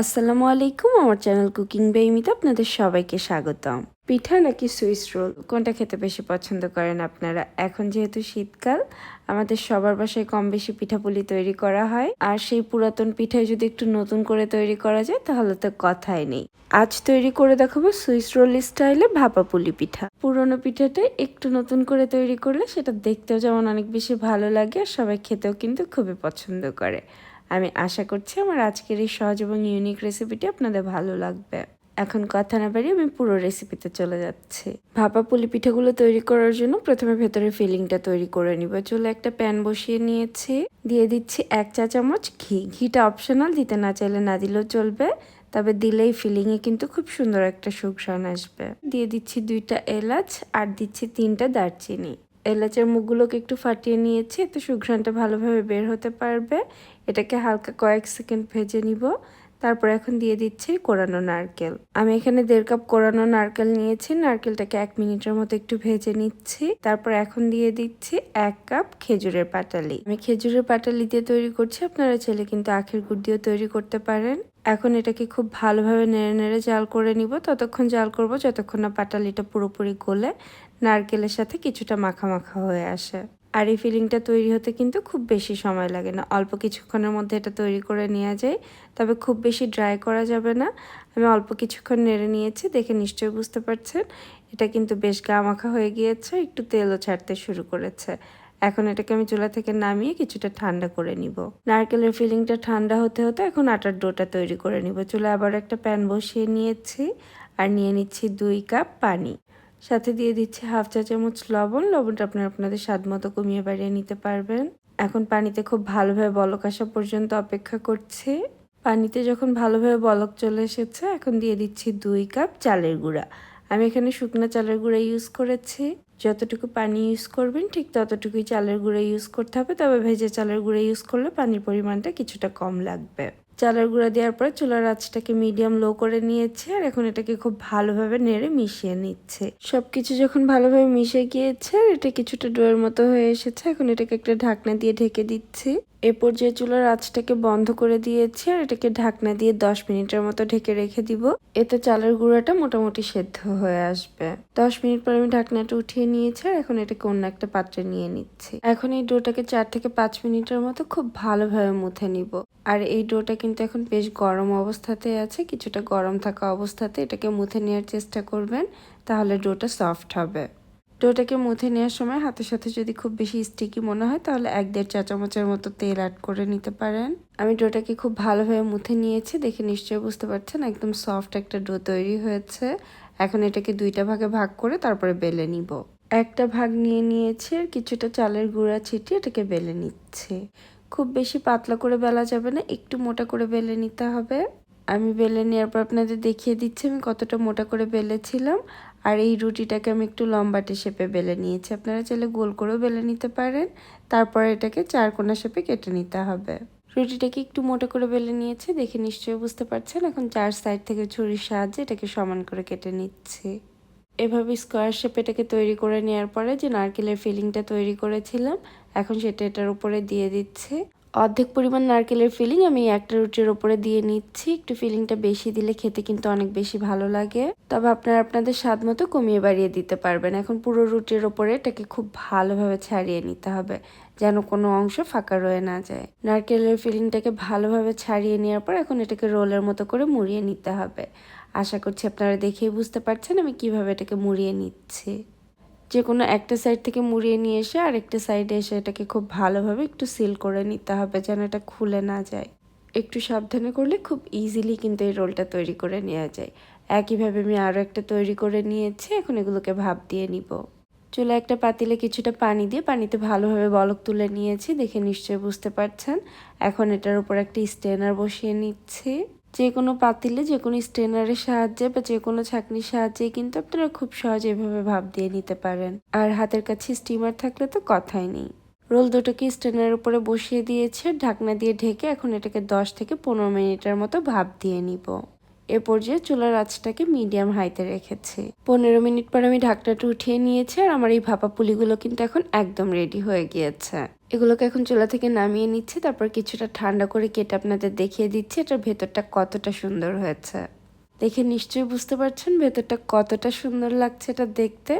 আসসালামু আলাইকুম, আমার চ্যানেল কুকিং বেইমিতে আপনাদের সবাইকে স্বাগতম। পিঠা নাকি সুইস রোল? কোনটা খেতে বেশি পছন্দ করেন আপনারা? এখন যেহেতু শীতকাল, আমাদের সবার বাসায় কম বেশি পিঠাপুলি তৈরি করা হয়। আর সেই পুরাতন পিঠায় যদি একটু নতুন করে তৈরি করা যায়, তাহলে তো কথাই নেই। আজ তৈরি করে দেখাবো সুইস রোল স্টাইলে ভাপা পুলি পিঠা। পুরনো পিঠাটা একটু নতুন করে তৈরি করলে সেটা দেখতেও যেমন অনেক বেশি ভালো লাগে, আর সবাই খেতেও কিন্তু খুবই পছন্দ করে। আমি আশা করছি আমার আজকের এই সহজ এবং ইউনিক রেসিপিটি আপনাদের ভালো লাগবে। এখন কথা না বাড়িয়ে আমি পুরো রেসিপিতে চলে যাচ্ছি। ভাপা পুলি পিঠাগুলো তৈরি করার জন্য প্রথমে ভেতরে ফিলিংটা তৈরি করে নিব। চলে একটা প্যান বসিয়ে নিয়েছি। দিয়ে দিচ্ছি এক চা চামচ ঘি। ঘিটা অপশনাল দিতে না চাইলে না দিলেও চলবে। তবে দিলেই ফিলিংয়ে কিন্তু খুব সুন্দর একটা সুঘ্রাণ আসবে। দিয়ে দিচ্ছি দুইটা এলাচ আর দিচ্ছি তিনটা দারচিনি। এলাচের মুখগুলোকে একটু ফাটিয়ে নিয়েছি, এতে সুঘ্রাণটা ভালোভাবে বের হতে পারবে। এটাকে হালকা কয়েক সেকেন্ড ভেজে নিব। তারপর এখন দিয়ে দিচ্ছি কোরানো নারকেল। আমি এখানে দেড় কাপ কোরানো নারকেল নিয়েছি। নারকেলটাকে এক মিনিটের মতো একটু ভেজে নিচ্ছি। তারপর এখন দিয়ে দিচ্ছি এক কাপ খেজুরের পাটালি। আমি খেজুরের পাটালি দিয়ে তৈরি করছি। আপনারা চাইলে কিন্তু আখের গুড় দিয়েও তৈরি করতে পারেন। এখন এটাকে খুব ভালোভাবে নেড়ে নেড়ে জাল করে নিব। ততক্ষণ জাল করব, যতক্ষণ না পাটালিটা পুরোপুরি গলে নারকেলের সাথে কিছুটা মাখা মাখা হয়ে আসে। আর এই ফিলিংটা তৈরি হতে কিন্তু খুব বেশি সময় লাগে না। অল্প কিছুক্ষণের মধ্যে এটা তৈরি করে নেওয়া যায়, তবে খুব বেশি ড্রাই করা যাবে না। আমি অল্প কিছুক্ষণ নেড়ে নিয়েছি, দেখে নিশ্চয়ই বুঝতে পারছেন। এটা কিন্তু বেশ গা মাখা হয়ে গিয়েছে, একটু তেলও ছাড়তে শুরু করেছে। এখন এটাকে আমি চুলা থেকে নামিয়ে কিছুটা ঠান্ডা করে নিব। নারকেলের ফিলিংটা ঠান্ডা হতে হতে এখন আটার ডোটা তৈরি করে নিব। চুলা আবার একটা প্যান বসিয়ে নিয়েছি, আর নিয়ে নিচ্ছি দুই কাপ পানি। সাথে দিয়ে দিচ্ছি হাফ চা চামচ লবণ। লবণটা আপনারা আপনাদের স্বাদ মতো কমিয়ে বাড়িয়ে নিতে পারবেন। এখন পানিতে খুব ভালোভাবে বলক আসা পর্যন্ত অপেক্ষা করছি। পানিতে যখন ভালোভাবে বলক চলে এসেছে, এখন দিয়ে দিচ্ছি দুই কাপ চালের গুঁড়া। আমি এখানে শুকনো চালের গুঁড়া ইউজ করেছি। যতটুকু পানি ইউজ করবেন, ঠিক ততটুকুই চালের গুঁড়া ইউজ করতে হবে। তবে ভেজে চালের গুঁড়া ইউজ করলে পানির পরিমাণটা কিছুটা কম লাগবে। চালের গুঁড়া দেওয়ার পরে চুলার আঁচটাকে মিডিয়াম লো করে নিয়েছে আর এখন এটাকে খুব ভালোভাবে নেড়ে মিশিয়ে নিচ্ছে। সবকিছু যখন ভালোভাবে মিশে গিয়েছে আর এটা কিছুটা ডোয়ের মতো হয়ে এসেছে, এখন এটাকে একটা ঢাকনা দিয়ে ঢেকে দিচ্ছি। এ পর্যায়ে চুলার আঁচটাকে বন্ধ করে দিয়েছি আর এটাকে ঢাকনা দিয়ে দশ মিনিটের মতো ঢেকে রেখে দিব। এতে চালের গুঁড়াটা মোটামুটি সেদ্ধ হয়ে আসবে। দশ মিনিট পর আমি ঢাকনাটা উঠিয়ে নিয়েছি আর এখন এটাকে অন্য একটা পাত্রে নিয়ে নিচ্ছি। এখন এই ডোটাকে চার থেকে পাঁচ মিনিটের মতো খুব ভালোভাবে মুথে নিব। আর এই ডোটা কিন্তু এখন বেশ গরম অবস্থাতে আছে, কিছুটা গরম থাকা অবস্থাতে এটাকে মুথে নেওয়ার চেষ্টা করবেন, তাহলে ডোটা সফট হবে। ডোটাকে মুথে নেওয়ার সময় হাতের সাথে যদি খুব বেশি স্টিকি মনে হয়, তাহলে এক দেড় চা চামচের মতো তেল অ্যাড করে নিতে পারেন। আমি ডোটাকে খুব ভালোভাবে মুথে নিয়েছি, দেখে নিশ্চয়ই বুঝতে পারছেন একদম সফট একটা ডো তৈরি হয়েছে। এখন এটাকে দুইটা ভাগে ভাগ করে তারপরে বেলে নিব। একটা ভাগ নিয়ে নিয়েছি আর কিছুটা চালের গুঁড়া ছিটিয়ে এটাকে বেলে নিচ্ছে। খুব বেশি পাতলা করে বেলা যাবে না, একটু মোটা করে বেলে নিতে হবে। আমি বেলে নেওয়ার পর আপনাদের দেখিয়ে দিচ্ছি আমি কতটা মোটা করে বেলেছিলাম। আর এই রুটিটাকে আমি একটু লম্বাটে শেপে বেলে নিয়েছি। আপনারা চাইলে গোল করেও বেলে নিতে পারেন। তারপর এটাকে চার কোনা শেপে কেটে নিতে হবে। রুটিটাকে একটু মোটা করে বেলে নিয়েছে, দেখে নিশ্চয়ই বুঝতে পারছেন। এখন চার সাইড থেকে ছুরির সাহায্যে এটাকে সমান করে কেটে নিচ্ছি। এভাবে স্কোয়ার শেপ এটাকে তৈরি করে নেওয়ার পরে যে নারকেলের ফিলিংটা তৈরি করেছিলাম, এখন সেটা এটার উপরে দিয়ে দিচ্ছে। অর্ধেক পরিমাণ নারকেলের ফিলিং আমি একটা রুটির ওপরে দিয়ে নিচ্ছি। একটু ফিলিংটা বেশি দিলে খেতে কিন্তু অনেক বেশি ভালো লাগে। তবে আপনারা আপনাদের স্বাদ মতো কমিয়ে বাড়িয়ে দিতে পারবেন। এখন পুরো রুটির ওপরে এটাকে খুব ভালোভাবে ছাড়িয়ে নিতে হবে, যেন কোনো অংশ ফাঁকা রয়ে না যায়। নারকেলের ফিলিংটাকে ভালোভাবে ছাড়িয়ে নেওয়ার পর এখন এটাকে রোলের মতো করে মুড়িয়ে নিতে হবে। আশা করছি আপনারা দেখেই বুঝতে পারছেন আমি কীভাবে এটাকে মুড়িয়ে নিচ্ছি। যে কোনো একটা সাইড থেকে মুড়িয়ে নিয়ে এসে আরেকটা সাইডে এসে এটাকে খুব ভালোভাবে একটু সিল করে নিতে হবে যেন এটা খুলে না যায়। একটু সাবধানে করলে খুব ইজিলি কিন্তু এই রোলটা তৈরি করে নেওয়া যায়। একইভাবে আমি আরও একটা তৈরি করে নিয়েছি, এখন এগুলোকে ভাপ দিয়ে নিব। চুলে একটা পাতিলে কিছুটা পানি দিয়ে পানিতে ভালোভাবে বলক তুলে নিয়েছি, দেখে নিশ্চয়ই বুঝতে পারছেন। এখন এটার উপর একটা স্টেনার বসিয়ে নিচ্ছি। যে কোনো পাতিলে, যে কোনো স্টেনারের সাহায্যে বা যে কোনো ছাঁকনির সাহায্যে কিন্তু আপনারা খুব সহজে এভাবে ভাব দিয়ে নিতে পারেন। আর হাতের কাছে স্টিমার থাকলে তো কথাই নেই। রোল দুটোকে স্টেনারের উপরে বসিয়ে দিয়েছে। ঢাকনা দিয়ে ঢেকে এখন এটাকে দশ থেকে পনেরো মিনিটের মতো ভাপ দিয়ে নিব। এ পর্যায়ে চুলার আঁচটাকে মিডিয়াম হাইতে রেখেছি। পনেরো মিনিট পর আমি ঢাকনাটা উঠিয়ে নিয়েছি আর আমার এই ভাপা পুলিগুলো কিন্তু এখন একদম রেডি হয়ে গিয়েছে। এগুলোকে এখন চুলা থেকে নামিয়ে নিচ্ছি, তারপর কিছুটা ঠান্ডা করে কেটে আপনাদের দেখিয়ে দিচ্ছি এটার ভেতরটা কতটা সুন্দর হয়েছে। দেখে নিশ্চয়ই বুঝতে পারছেন ভেতরটা কতটা সুন্দর লাগছে এটা দেখতে।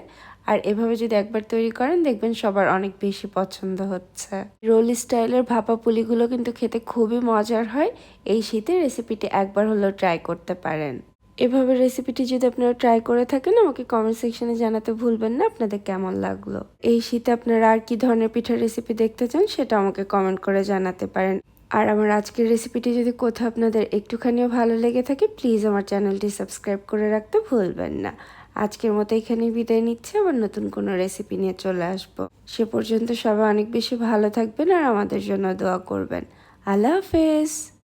আর এভাবে যদি একবার তৈরি করেন, দেখবেন সবার অনেক বেশি পছন্দ হচ্ছে। রোল স্টাইলের ভাপা পুলিগুলো কিন্তু খেতে খুবই মজার হয়। এই শীতে রেসিপিটি একবার হলেও ট্রাই করতে পারেন। এভাবে রেসিপিটি যদি আপনারা ট্রাই করে থাকেন, আমাকে কমেন্ট সেকশনে জানাতে ভুলবেন না। আপনাদের কেমন লাগল? এই শীতে আপনারা আর কি ধরনের পিঠার রেসিপি দেখতে চান, সেটা আমাকে কমেন্ট করে জানাতে পারেন। আর আমার আজকের রেসিপিটি যদি কোথাও আপনাদের একটুখানিও ভালো লেগে থাকে, প্লিজ আমার চ্যানেলটি সাবস্ক্রাইব করে রাখতে ভুলবেন না। আজকের মতো এখানে বিদায় নিচ্ছে। আবার নতুন কোনো রেসিপি নিয়ে চলে আসব। সে পর্যন্ত সবাই অনেক বেশি ভালো থাকবেন আর আমাদের জন্য দোয়া করবেন। আল্লাহ হাফেজ।